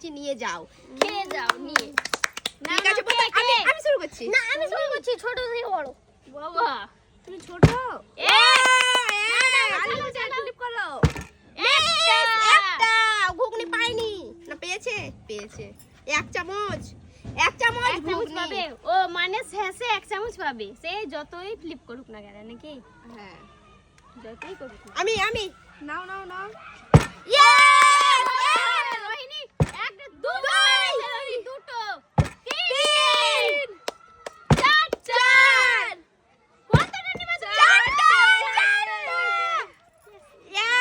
লুচি নিয়ে যাও। খেয়ে যাও নিয়ে। ঠিক আছে আমি আমি শুরু করছি। না আমি শুরু করছি ছোট থেকে বড়। বাবা তুমি ছোট? এ! করো একটা ঘুগনি পাইনি। না পেয়েছে? পেয়েছে। এক চামচ। এক চামচ ঘুগনি। পাবে। ও মানে শেষে এক চামচ পাবে। সে যতই ফ্লিপ করুক না কেন নাকি? হ্যাঁ। যতই করুক আমি আমি। নাও নাও নাও। রোহিণী এক দুটো রোহিণী, দুটো তিন চার চার কতটা নিবা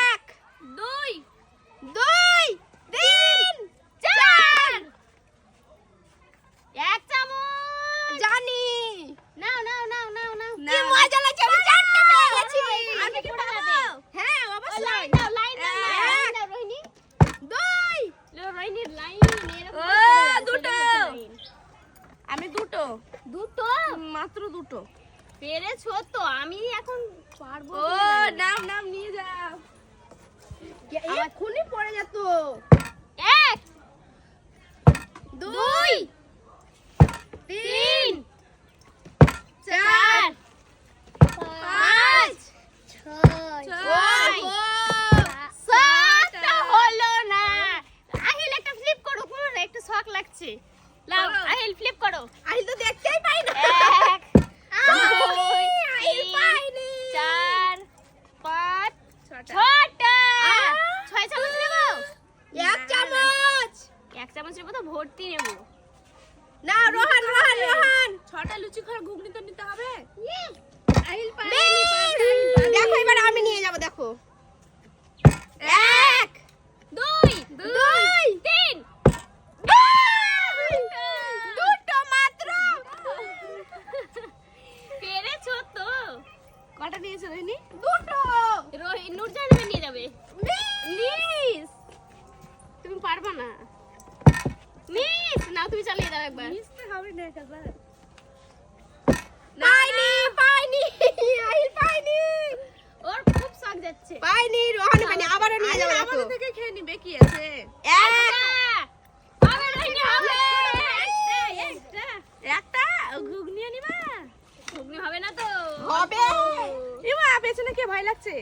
এক দুই দুই তিন চার এক চামচ জানি নাও নাও নাও নাও নাও কি মজা লাগছে আমি চারটে পেয়ে গেছি আমি কি পাবো? পাবে? হ্যাঁ ও, অবশ্যই লাইন দাও লাইন দাও এক, লাইন দাও রোহিণী দুই লো, রোহিণীর লাইন এরকম ও, করে আছে, দুটো। এরকম লাইন। আমি দুটো দুটো মাত্র দুটো পেরেছ তো আমি এখন পারব ও। নাম নাম নিয়ে যাও এক্ষুনি পড়ে যেত এক দুই তিন চার পাঁচ ছয় ছয় সাতটা হলো না আহিল একটা ফ্লিপ করো কোনো না একটু শখ লাগছে লাও করো। আহিল ফ্লিপ করো আমি তো দেখতেই পাই না এক দুই আহিল তিন পাইনি। চার পাঁচ ছটা। ছটা আহ! ছয় চামচ নেব এক চামচ এক চামচ নেব তো ভর্তি নেব না রোহান রোহান রোহান ছটা লুচি খাওয়ার ঘুগনি তো নিতে হবে আহিল দেখো এবার আমি নিয়ে যাব দেখো এক দুই দুই তিন দুটো মাত্র পেরেছ তো কটা নিয়েছো রহিনি দুটো রোহিত নুরজান নিয়ে যাবে মিস তুমি পারবা না মিস না তুমি চালিয়ে দাও একবার মিশতে হবে না একবার পাইনি পাইনি আহিল পাইনি ওর খুব শখ যাচ্ছে পাইনি রোহান পাইনি আবারও নিয়ে যাব আমাদের থেকে খেয়ে নিবে কি আছে এক হবে রোহিণী হবে একটা। একটা ঘুগনি আনিবা ঘুগনি হবে না তো হবে পেছনে কে ভয় লাগছে?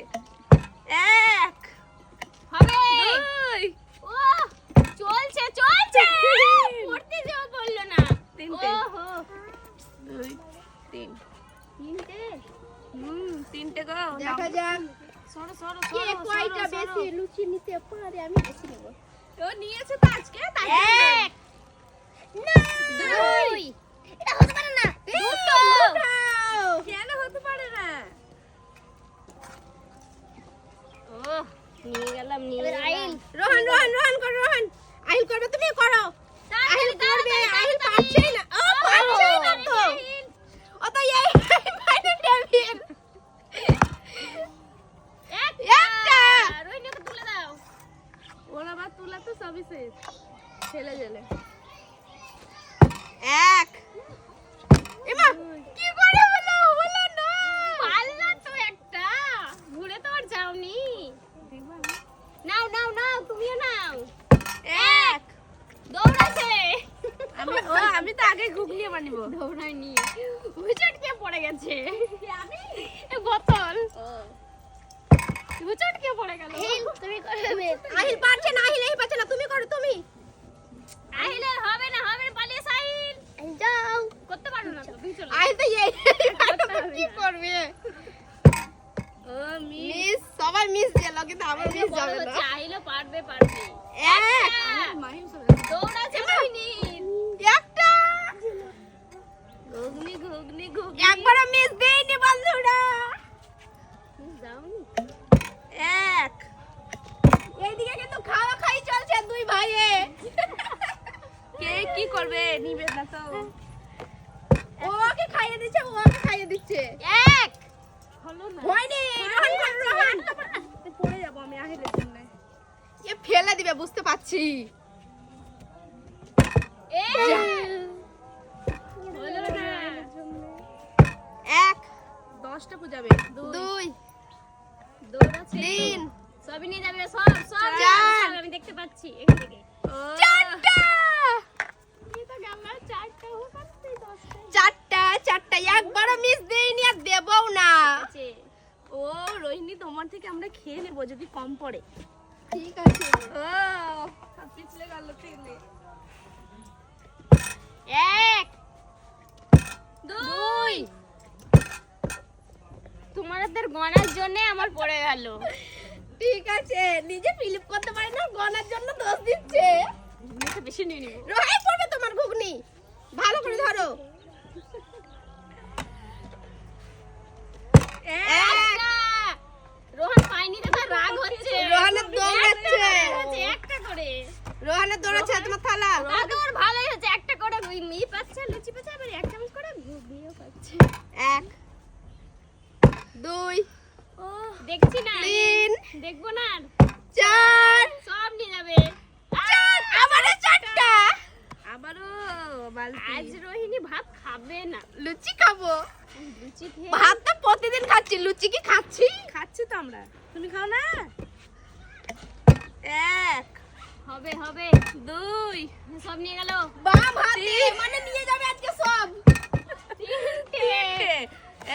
এক। হবে দুই ও চলছে চলছে। পড়তে যাও বলল না। তিনটে। ওহো। দুই তিন। তিনটে? হুম তিনটে গো দেখা যাক। সরো সরো কে সরো কয়টা বেশি লুচি নিতে পারে আমি বেশি নেব। ও নিয়েছে তো আজকে তাই এক। দুই। বানিব দৌড়ায় নিয়ে। হুচট কে পড়ে গেছে। এ বোতল। হুচট কে পড়ে গেল। তুমি করবে। আহিল পারছে না আহিল এই পারছে না তুমি করো তুমি। আহিলে হবে না হবে পালিয়ে সাইল যাও। করতে পারো না তুমি চলো। আহিল তো এই কি করবে? মিস। সবাই মিস গেল কিন্তু আমার মিস যাবে না। আহিলও পারবে পারবে। এক। মাহিম সব দৌড়াচ্ছে রোহিণী না তো। ওকে খাইয়ে দিচ্ছে ওকে খাইয়ে দিচ্ছে। এক। হলো না। হয়নি। রোহান কর, পড়ে যাব আমি আহিলের জন্য। এ ফেলে দিবে বুঝতে পারছি। এক। দশটা পূজাবে দুই। তিন। সবই নিয়ে যাবে সব সব। সব আমি দেখতে পাচ্ছি এখান থেকে। চারটা এই তো গেল চারটা হোক আর তুই দশটা চারটা চারটা একবারও মিস দেইনি আর দেবও না আছে ও রোহিণী তোমার থেকে আমরা খেয়ে নেব যদি কম পড়ে। ঠিক আছে। পিছলে গেল তেলে এক দুই। তোমাদের গনার জন্য আমার পড়ে গেল। ঠিক আছে। নিজে ফিলিপ করতে পারি না গনার জন্য দোষ দিচ্ছে। বেশি নিয়ে নিব। রোহাই পড়বে তোমার ঘুগনি। ভালো করে ধরো। রোহানের দৌড়াচ্ছে। একটা করে। রোহানের দৌড়াচ্ছে তোমার থালা তাহলে ওর ভালোই হচ্ছে একটা করে মি পাচ্ছে লুচি পাচ্ছে আবার এক চামচ করে ঘুগনিও পাচ্ছে এক দুই দেখছি না তিন দেখব না আর। চার সব নিয়ে যাবে চার আবারও চারটা আবারও বালতি আজ রোহিণী ভাত খাবে না। লুচি খাব। লুচি খেয়ে ভাত তো প্রতিদিন খাচ্ছি লুচি কি খাচ্ছি? খাচ্ছি তো আমরা। তুমি খাও না? এক হবে হবে। দুই সব নিয়ে গেল। বাম হাতে মানে নিয়ে যাবে আজকে সব। তিনটে।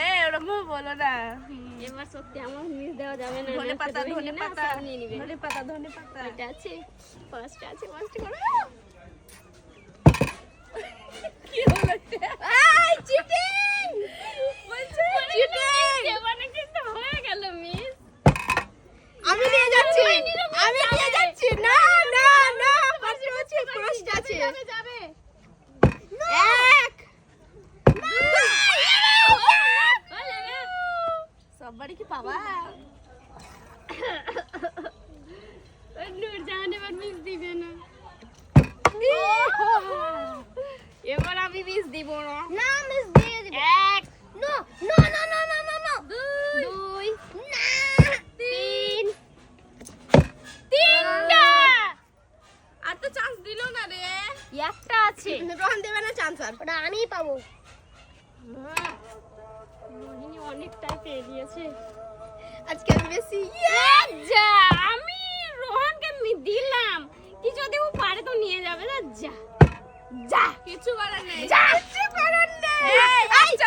এ ওরকম বলো না। এবার সত্যি আমার মিস দেওয়া যাবে না। ধনে পাতা ধনে পাতা। নিয়ে নিবে। ধনে পাতা ধনে পাতা। এটা আছে। পাঁচটা আছে পাঁচটা করে কি হলো এটা? এই চিটিং বলছে মানে কিন্তু হয়ে গেল মিস আমি নিয়ে যাচ্ছি। আমি নিয়ে যাচ্ছি। না না না পাঁচটা আছে পাঁচটা আছে যাবে যাবে এক হলে না। সব বাড়ি কি পাবা ওই নূরজাহান এবার মিস দিবে না এবার আমি মিস দিব না। না মিস দিয়ে দিবে। এক no no no no no no no দুই না তিন। তিনটা। আর তো চান্স দিলো না রে। একটা আছে। রোহন দেবে না চান্স আর। ওটা আমিই পাবো। রোহিণী অনেকটাই পেয়ে দিয়েছে আজকে বেশি যা আমি রোহনকে দিলাম। কি যদি ও পারে তো নিয়ে যাবে না যা। যা কিছু করার নেই যা কিছু করার নেই এই, এই, দাঁড়াও,